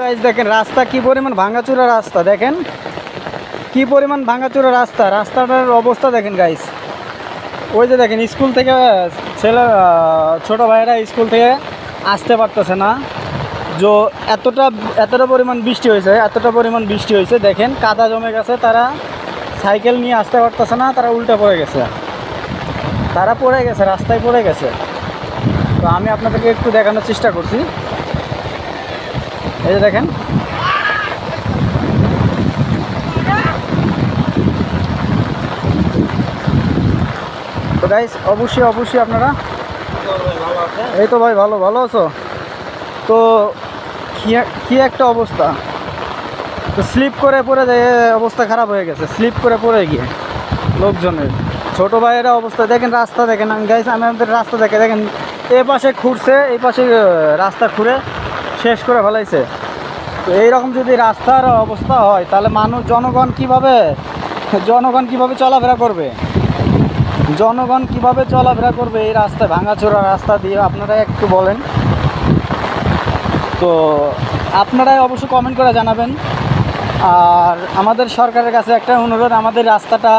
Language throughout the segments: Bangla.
গাইজ দেখেন, রাস্তা কি পরিমাণ ভাঙাচুরা রাস্তা, দেখেন? কি পরিমাণ ভাঙাচুরা রাস্তা, রাস্তাটার অবস্থা দেখেন গাইজ ওই যে দেখেন, স্কুল থেকে ছেলে ছোট ভাইয়েরা স্কুল থেকে আসতে পারতেছে না। যে, এতটা এতটা পরিমাণ বৃষ্টি হয়েছে, এতটা পরিমাণ বৃষ্টি হয়েছে, দেখেন, কাদা জমে গেছে, তারা সাইকেল নিয়ে আসতে পারতেছে না, তারা উল্টে পড়ে গেছে। তারা পড়ে গেছে, রাস্তায় পড়ে গেছে। তো আমি আপনাদেরকে একটু দেখানোর চেষ্টা করছি। এই যে দেখেন। তো গাইস অবশ্যই অবশ্যই আপনারা এই তো ভাই, ভালো ভালো আছো? তো কি এক- একটা অবস্থা। তো স্লিপ করে পড়ে যায় অবস্থা খারাপ হয়ে গেছে। স্লিপ করে পড়ে গিয়ে লোকজনের। ছোট ভাইয়েরা অবস্থা, দেখেন রাস্তা দেখেন। গাইস আমি আমাদের রাস্তা দেখে দেখেন, এ পাশে খুঁড়ছে এই পাশে রাস্তা খুঁড়ে শেষ করে ফেলাইছে। তো এইরকম যদি রাস্তার অবস্থা হয়, তাহলে মানুষ জনগণ কীভাবে জনগণ কীভাবে চলাফেরা করবে? জনগণ কীভাবে চলাফেরা করবে এই রাস্তায় ভাঙাচোরা রাস্তা দিয়ে? আপনারা একটু বলেন। তো আপনারাই অবশ্যই কমেন্ট করে জানাবেন। আর আমাদের সরকারের কাছে একটা অনুরোধ, আমাদের রাস্তাটা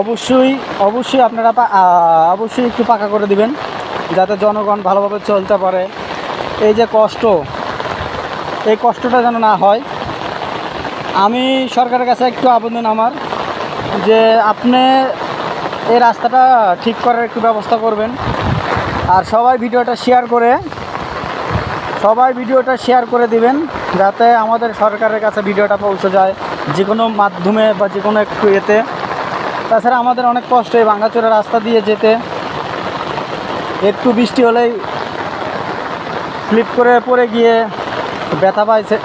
অবশ্যই অবশ্যই আপনারা অবশ্যই একটু পাকা করে দিবেন, যাতে জনগণ ভালোভাবে চলতে পারে। এই যে কষ্ট এই কষ্টটা যেন না হয়। আমি সরকারের কাছে একটু আবেদন আমার যে আপনি এই রাস্তাটা ঠিক করার একটু ব্যবস্থা করবেন। আর সবাই ভিডিওটা শেয়ার করে, সবাই ভিডিওটা শেয়ার করে দিবেন যাতে আমাদের সরকারের কাছে ভিডিওটা পৌঁছে যায় যে কোনো মাধ্যমে বা যে কোনো একটু এতে। তাছাড়া আমাদের অনেক কষ্ট এই ভাঙাচোরা রাস্তা দিয়ে যেতে। একটু বৃষ্টি হলেই স্লিপ করে পড়ে গিয়ে ব্যথা পায় সে-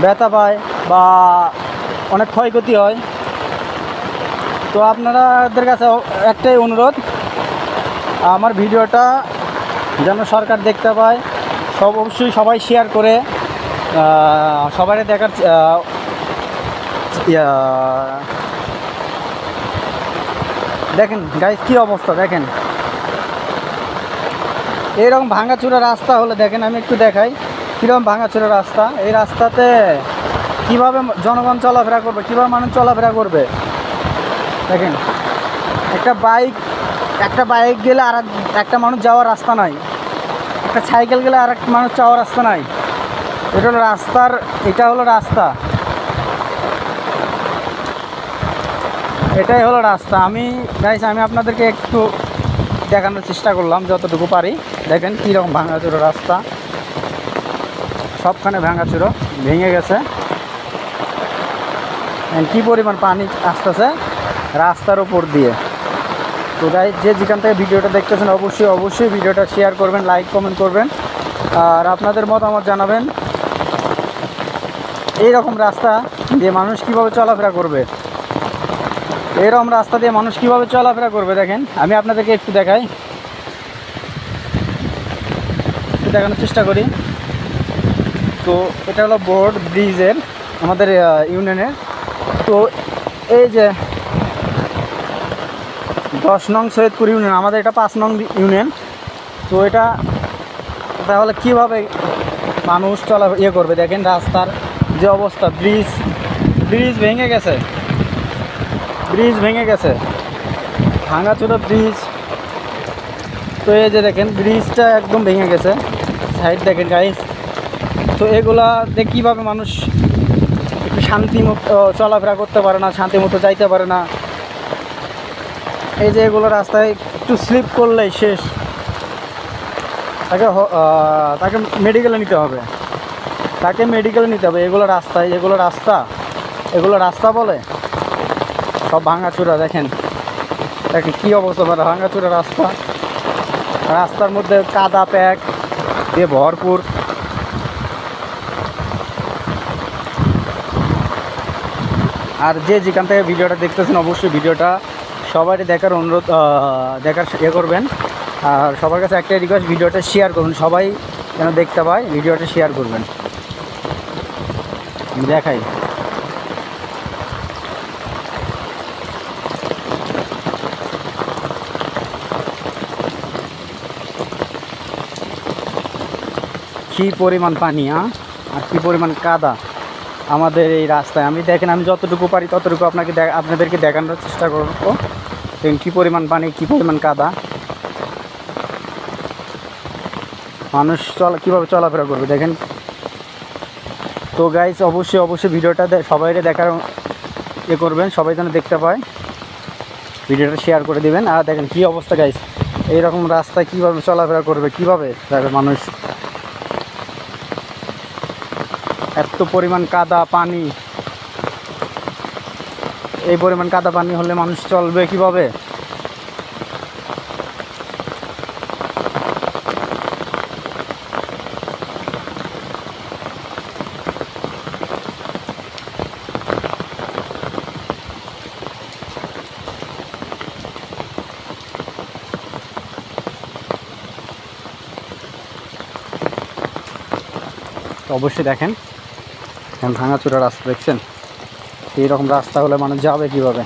ব্যথা পায় বা অনেক ক্ষয়ক্ষতি হয়। তো আপনাদের কাছে একটাই অনুরোধ, আমার ভিডিওটা যেন সরকার দেখতে পায়, সব অবশ্যই সবাই শেয়ার করে সবাই দেখার দেখেন গাইস কি অবস্থা, দেখেন। এইরকম ভাঙাচোরা রাস্তা হলে দেখেন, আমি একটু দেখাই। কীরকম ভাঙাচোরা রাস্তা? এই রাস্তাতে কীভাবে জনগণ চলাফেরা করবে? কীভাবে মানুষ চলাফেরা করবে? দেখেন, একটা বাইক একটা বাইক গেলে আর এক- একটা মানুষ যাওয়ার রাস্তা নাই। একটা সাইকেল গেলে আর মানুষ যাওয়ার রাস্তা নাই। এটা হলো রাস্তার, এটা হলো রাস্তা। এটাই হলো রাস্তা। আমি গাইস আমি আপনাদেরকে একটু দেখানোর চেষ্টা করলাম, যতটুকু পারি। দেখেন কীরকম ভাঙাচুরো রাস্তা। সবখানে ভাঙাচুরো ভেঙে গেছে। কি পরিমাণ পানি আসতেছে? রাস্তার উপর দিয়ে। তো গাই যে যেখান থেকে ভিডিওটা দেখতেছেন, অবশ্যই অবশ্যই ভিডিওটা শেয়ার করবেন লাইক কমেন্ট করবেন। আর আপনাদের মতামত জানাবেন। এই রকম রাস্তা দিয়ে মানুষ কীভাবে চলাফেরা করবে? এরকম রাস্তা দিয়ে মানুষ কীভাবে চলাফেরা করবে, দেখেন। আমি আপনাদেরকে একটু দেখাই। একটু দেখানোর চেষ্টা করি। তো এটা হলো বোর্ড ব্রিজের আমাদের ইউনিয়নের তো এই যে দশ নং সৈয়দপুর ইউনিয়ন, আমাদের এটা পাঁচ নং ইউনিয়ন। তো এটা তাহলে কীভাবে মানুষ চলা ইয়ে করবে? দেখেন রাস্তার যে অবস্থা, ব্রিজ ব্রিজ ভেঙে গেছে। ব্রিজ ভেঙে গেছে। ভাঙাচোরা ব্রিজ। তো এই যে দেখেন, ব্রিজটা একদম ভেঙে গেছে। সাইড দেখেন গাইস তো এগুলা দিয়ে কীভাবে মানুষ একটু শান্তি মতো চলাফেরা করতে পারে না শান্তি মতো যাইতে পারে না? এই যে এগুলো রাস্তায় একটু স্লিপ করলেই শেষ। তাকে তাকে মেডিকেলে নিতে হবে। তাকে মেডিকেলে নিতে হবে। এগুলো রাস্তায়, এগুলো রাস্তা এগুলো রাস্তা বলে? সব ভাঙাচুরা, দেখেন। দেখেন কী অবস্থা মানে ভাঙাচুরা রাস্তা। রাস্তার মধ্যে কাদা, প্যাক দিয়ে ভরপুর। আর যে যেখান থেকে ভিডিওটা দেখতেছেন, অবশ্যই ভিডিওটা সবাই দেখার অনুরোধ দেখার ইয়ে করবেন। আর সবার কাছে একটা রিকোয়েস্ট ভিডিওটা শেয়ার করুন। সবাই যেন দেখতে পায়, ভিডিওটা শেয়ার করবেন। দেখাই। কি পরিমাণ পানি আর কী পরিমাণ কাদা? আমাদের এই রাস্তায়। আমি দেখেন, আমি যতটুকু পারি ততটুকু আপনাকে আপনাদেরকে দেখানোর চেষ্টা করব। দেখেন, কী পরিমাণ পানি, কী পরিমাণ কাদা। মানুষ চলা কীভাবে চলাফেরা করবে, দেখেন। তো গাইজ অবশ্যই অবশ্যই ভিডিওটা সবাইরে দেখার ইয়ে করবেন, সবাই যেন দেখতে পায়। ভিডিওটা শেয়ার করে দিবেন। আর দেখেন, কী অবস্থা গাইজ এইরকম রাস্তায় কীভাবে চলাফেরা করবে, কীভাবে? মানুষ এত পরিমাণ কাদা পানি। এই পরিমাণ কাদা পানি হলে মানুষ চলবে কীভাবে? অবশ্যই দেখেন এখন ভাঙাচোরা রাস্তা দেখছেন? এইরকম রাস্তা হলে মানুষ যাবে কীভাবে?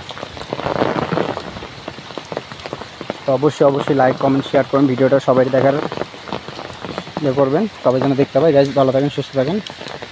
তো অবশ্যই অবশ্যই লাইক কমেন্ট শেয়ার করুন, ভিডিওটা সবাই দেখার ইয়ে করবেন। তবে যেন দেখতে পাই। গাছ ভালো থাকেন, সুস্থ থাকেন।